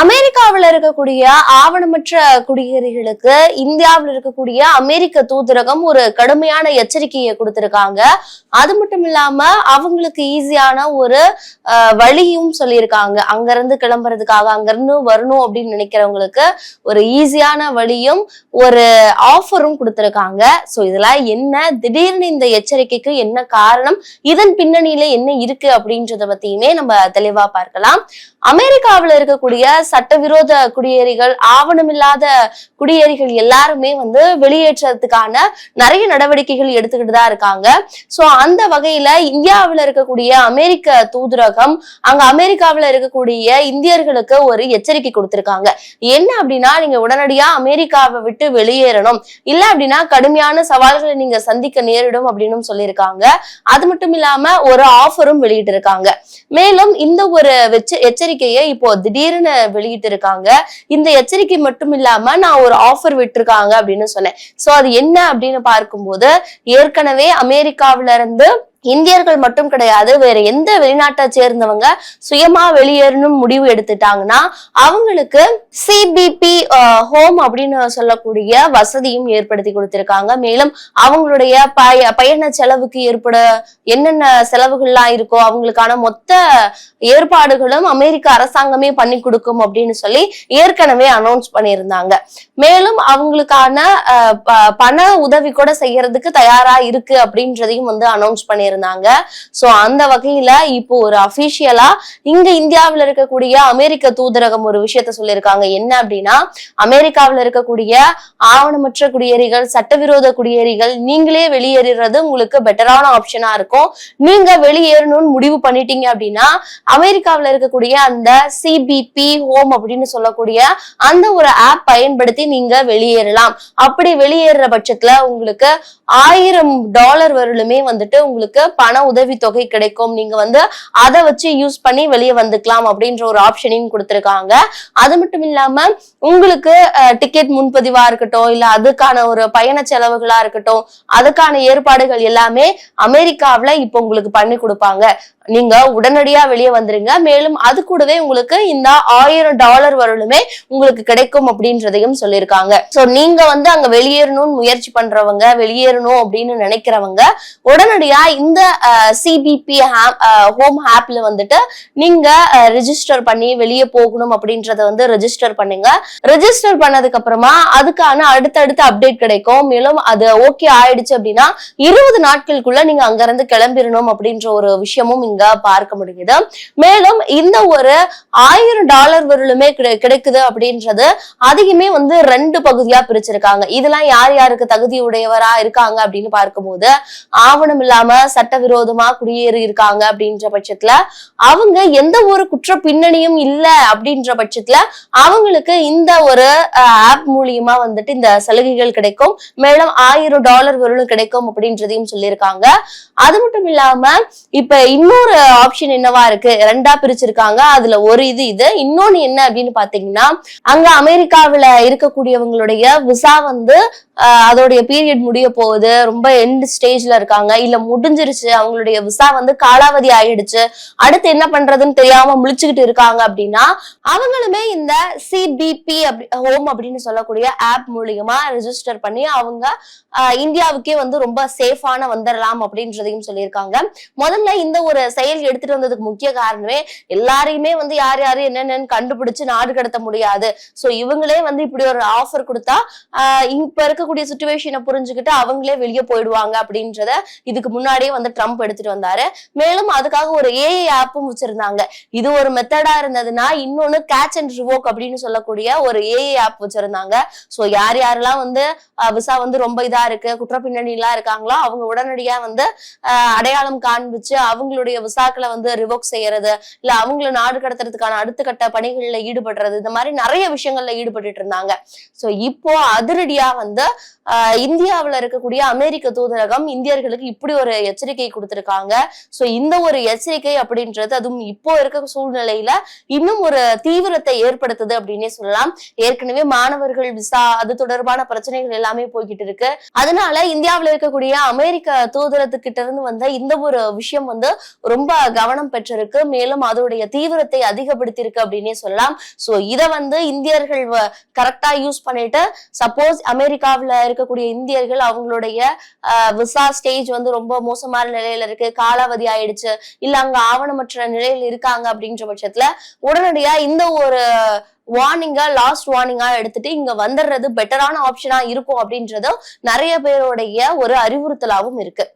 அமெரிக்காவில் இருக்கக்கூடிய ஆவணமற்ற குடியேறிகளுக்கு இந்தியாவில் இருக்கக்கூடிய அமெரிக்க தூதரகம் ஒரு கடுமையான எச்சரிக்கையை கொடுத்திருக்காங்க. அது மட்டும் இல்லாம அவங்களுக்கு ஈஸியான ஒரு வழியும் சொல்லியிருக்காங்க. அங்கிருந்து கிளம்புறதுக்காக அங்கிருந்து வரணும் அப்படின்னு நினைக்கிறவங்களுக்கு ஒரு ஈஸியான வழியும் ஒரு ஆஃபரும் கொடுத்திருக்காங்க. ஸோ இதெல்லாம் என்ன திடீர்னு இந்த எச்சரிக்கைக்கு என்ன காரணம் இதன் பின்னணியில என்ன இருக்கு அப்படின்றத பத்தியுமே நம்ம தெளிவா பார்க்கலாம். அமெரிக்காவில் இருக்கக்கூடிய சட்டவிரோத குடியேறிகள் ஆவணமில்லாத குடியேறிகள் எல்லாருமே வந்து வெளியேற்றத்துக்கான நிறைய நடவடிக்கைகள் எடுத்துக்கிட்டு தான் இருக்காங்க. சோ அந்த வகையில இந்தியாவில் இருக்கக்கூடிய அமெரிக்க தூதரகம் அங்க அமெரிக்காவில் இருக்கக்கூடிய இந்தியர்களுக்கு ஒரு எச்சரிக்கை கொடுத்திருக்காங்க. என்ன அப்படின்னா நீங்க உடனடியா அமெரிக்காவை விட்டு வெளியேறணும். இல்ல அப்படின்னா கடுமையான சவால்களை நீங்க சந்திக்க நேரிடும் அப்படின்னு சொல்லியிருக்காங்க. அது மட்டும் இல்லாம ஒரு ஆஃபரும் வெளியிட்டு இருக்காங்க மேலும் இந்த ஒரு வெச்ச- எச்சரிக்கையை இப்போ திடீர்னு வெளியிட்டு இருக்காங்க இந்த எச்சரிக்கை மட்டும் இல்லாம நான் ஒரு ஆஃபர் விட்டுருக்காங்க அப்படின்னு சொன்னேன். சோ அது என்ன அப்படின்னு பார்க்கும்போது ஏற்கனவே அமெரிக்காவில இருந்து இந்தியர்கள் மட்டும் கிடையாது வேற எந்த வெளிநாட்டை சேர்ந்தவங்க சுயமா வெளியேறணும் முடிவு எடுத்துட்டாங்கன்னா அவங்களுக்கு சிபிபி ஹோம் அப்படின்னு சொல்லக்கூடிய வசதியும் ஏற்படுத்தி கொடுத்திருக்காங்க. மேலும் அவங்களுடைய பய பயண செலவுக்கு ஏற்பட என்னென்ன செலவுகள்லாம் இருக்கோ அவங்களுக்கான மொத்த ஏற்பாடுகளும் அமெரிக்க அரசாங்கமே பண்ணி கொடுக்கும் அப்படின்னு சொல்லி ஏற்கனவே அனௌன்ஸ் பண்ணியிருந்தாங்க. மேலும் அவங்களுக்கான அஹ், ப- பண உதவி கூட செய்யறதுக்கு தயாரா இருக்கு அப்படின்றதையும் வந்து அனௌன்ஸ் பண்ணியிருந்தாங்க சோ அந்த வகையில இப்போ ஒரு அபிஷியலா இங்க இந்தியாவுல இருக்கக்கூடிய அமெரிக்க தூதரகம் ஒரு விஷயத்த சொல்லியிருக்காங்க. என்ன அப்படின்னா அமெரிக்காவுல இருக்கக்கூடிய ஆவணமற்ற குடியேறிகள் சட்டவிரோத குடியேறிகள் நீங்களே வெளியேறது உங்களுக்கு பெட்டரான ஆப்ஷனா இருக்கும். நீங்க வெளியேறணும்னு முடிவு பண்ணிட்டீங்க அப்படின்னா அமெரிக்காவில இருக்கக்கூடிய அந்த சிபிபி ஹோம் அப்படின்னு சொல்லக்கூடிய அந்த ஒரு ஆப் பயன்படுத்தி நீங்க வெளியேறலாம். அப்படி வெளியேறுற பட்சத்துல உங்களுக்கு ஆயிரம் டாலர் வரலுமே வந்துட்டு உங்களுக்கு பண உதவித்தொகை கிடைக்கும். நீங்க வந்து அதை வச்சு யூஸ் பண்ணி வெளியே வந்துக்கலாம் அப்படின்ற ஒரு ஆப்ஷனையும் கொடுத்துருக்காங்க. அது மட்டும் இல்லாம உங்களுக்கு டிக்கெட் முன்பதிவா இருக்கட்டும் இல்ல அதுக்கான ஒரு பயண செலவுகளா இருக்கட்டும் அதுக்கான ஏற்பாடுகள் எல்லாமே அமெரிக்காவுல இப்போ உங்களுக்கு பண்ணி கொடுப்பாங்க. நீங்க உடனடியா வெளியே வந்துருங்க. மேலும் அது கூடவே உங்களுக்கு இந்த ஆயிரம் டாலர் வரலுமே உங்களுக்கு கிடைக்கும் அப்படின்றதையும் சொல்லியிருக்காங்க சோ நீங்க வந்து அங்க வெளியேறணும்னு முயற்சி பண்றவங்க வெளியேறணும் அப்படின்னு நினைக்கிறவங்க உடனடியா இந்த இந்த சிபிபி ஹோம் ஆப்ல வந்துட்டு நீங்க ரெஜிஸ்டர் பண்ணி வெளியே போகணும் அப்படின்றத வந்து ரெஜிஸ்டர் பண்ணுங்க. ரெஜிஸ்டர் பண்ணதுக்கு அப்புறமா அதுக்கான அடுத்தடுத்த அப்டேட் கிடைக்கும். மேலும் அது ஓகே ஆயிடுச்சு அப்படின்னா இருபது நாட்களுக்குள்ள நீங்க அங்க இருந்து கிளம்பிடணும் அப்படின்ற ஒரு விஷயமும் இங்க பார்க்க முடியுது. மேலும் இந்த ஒரு ஆயிரம் டாலர் வரலுமே கிடைக்குது அப்படின்றது அதிகமே வந்து ரெண்டு பகுதியா பிரிச்சிருக்காங்க. இதெல்லாம் யார் யாருக்கு தகுதி உடையவரா இருக்காங்க அப்படின்னு பார்க்கும்போது ஆவணம் இல்லாம சட்டவிரோதமா குடியேறி இருக்காங்க அப்படின்ற பட்சத்துல அவங்க எந்த ஒரு குற்ற பின்னணியும் இல்ல அப்படின்ற பட்சத்துல அவங்களுக்கு இந்த ஒரு ஆப் மூலியமா வந்துட்டு இந்த சலுகைகள் கிடைக்கும். மேலும் ஆயிரம் டாலர் வரலும் கிடைக்கும் அப்படின்றதையும் சொல்லியிருக்காங்க. அது மட்டும் இல்லாம இப்ப இன்னொரு ஆப்ஷன் என்னவா இருக்கு? ரெண்டா பிரிச்சிருக்காங்க. அதுல ஒரு இது இது. இன்னொன்னு என்ன அப்படின்னு பாத்தீங்கன்னா அங்க அமெரிக்காவில இருக்கக்கூடியவங்களுடைய விசா வந்து அதோடைய பீரியட் முடிய போகுது. ரொம்ப எண்ட் ஸ்டேஜ்ல இருக்காங்க. இல்ல முடிஞ்சிருச்சு. அவங்களுடைய விசா வந்து காலாவதி ஆயிடுச்சு. அடுத்து என்ன பண்றதுன்னு தெரியாம முழிச்சுக்கிட்டு இருக்காங்க அப்படின்னா அவங்களுமே இந்த சிபிபி ஹோம் அப்படின்னு சொல்லக்கூடிய ஆப் மூலியமா ரெஜிஸ்டர் பண்ணி அவங்க இந்தியாவுக்கே வந்து ரொம்ப சேஃபான வந்துடலாம் அப்படின்றதையும் சொல்லியிருக்காங்க. முதல்ல இந்த ஒரு செயல் எடுத்துட்டு வந்ததுக்கு முக்கிய காரணமே எல்லாரையுமே வந்து யார் யாரு என்னென்னு கண்டுபிடிச்சு நாடு கடத்த முடியாது. சோ இவங்களே வந்து இப்படி ஒரு ஆஃபர் கொடுத்தா ஆஹ், இப்ப இருக்கக்கூடிய சுச்சுவேஷனை புரிஞ்சுக்கிட்டு அவங்களே வெளியே போயிடுவாங்க அப்படின்றத இதுக்கு முன்னாடியே வந்து ட்ரம்ப் எடுத்துட்டு வந்தாரு. மேலும் அதுக்காக ஒரு ஏஐ ஆப்பும் வச்சிருந்தாங்க. இது ஒரு மெத்தடா இருந்ததுன்னா இன்னொன்னு கேட்ச் அண்ட் ரிவோக் அப்படின்னு சொல்லக்கூடிய ஒரு ஏஐ ஆப் வச்சிருந்தாங்க. சோ யார் யாரெல்லாம் வந்து விசா வந்து ரொம்ப இதா இருக்கு குற்ற பின்னணிலாம் இருக்காங்களோ அவங்க உடனடியா வந்து அடையாளம் காண்பிச்சு அவங்களுடைய விசாக்களை வந்து ரிவோக் செய்யறது இல்ல அவங்கள நாடு கடத்துறதுக்கான அடுத்த கட்ட பணிகள்ல ஈடுபடுறது இந்த மாதிரி நிறைய விஷயங்கள்ல ஈடுபட்டு இருந்தாங்க. சோ இப்போ அதிரடியா வந்து ஆஹ், இருக்கக்கூடிய அமெரிக்க தூதரகம் இந்தியர்களுக்கு இப்படி ஒரு எச்சரிக்கை எச்சரிக்கை கொடுத்திருக்காங்க. சோ இந்த ஒரு எச்சரிக்கை அப்படின்றது அதுவும் இப்போ இருக்க சூழ்நிலையில இன்னும் ஒரு தீவிரத்தை ஏற்படுத்துது அப்படின்னே சொல்லலாம். ஏற்கனவே மாணவர்கள் விசா அது தொடர்பான பிரச்சனைகள் எல்லாமே போய்கிட்டு இருக்கு. அதனால இந்தியாவில் இருக்கக்கூடிய அமெரிக்க தூதரத்துக்கிட்ட இருந்து வந்த இந்த ஒரு விஷயம் வந்து ரொம்ப கவனம் பெற்றிருக்கு. மேலும் அதோடைய தீவிரத்தை அதிகப்படுத்தியிருக்கு அப்படின்னே சொல்லலாம். சோ இத வந்து இந்தியர்கள் கரெக்டா யூஸ் பண்ணிட்டு சப்போஸ் அமெரிக்காவுல இருக்கக்கூடிய இந்தியர்கள் அவங்களுடைய விசா ஸ்டேஜ் வந்து ரொம்ப மோசமா மோசமான நிலையில இருக்கு. காலாவதி ஆயிடுச்சு. இல்ல அங்க ஆவணமற்ற நிலையில் இருக்காங்க அப்படின்ற பட்சத்துல உடனடியா இந்த ஒரு வார்னிங்கா லாஸ்ட் வார்னிங்கா எடுத்துட்டு இங்க வந்துடுறது பெட்டரான ஆப்ஷனா இருக்கும் அப்படின்றதும் நிறைய பேருடைய ஒரு அறிவுறுத்தலாவும் இருக்கு.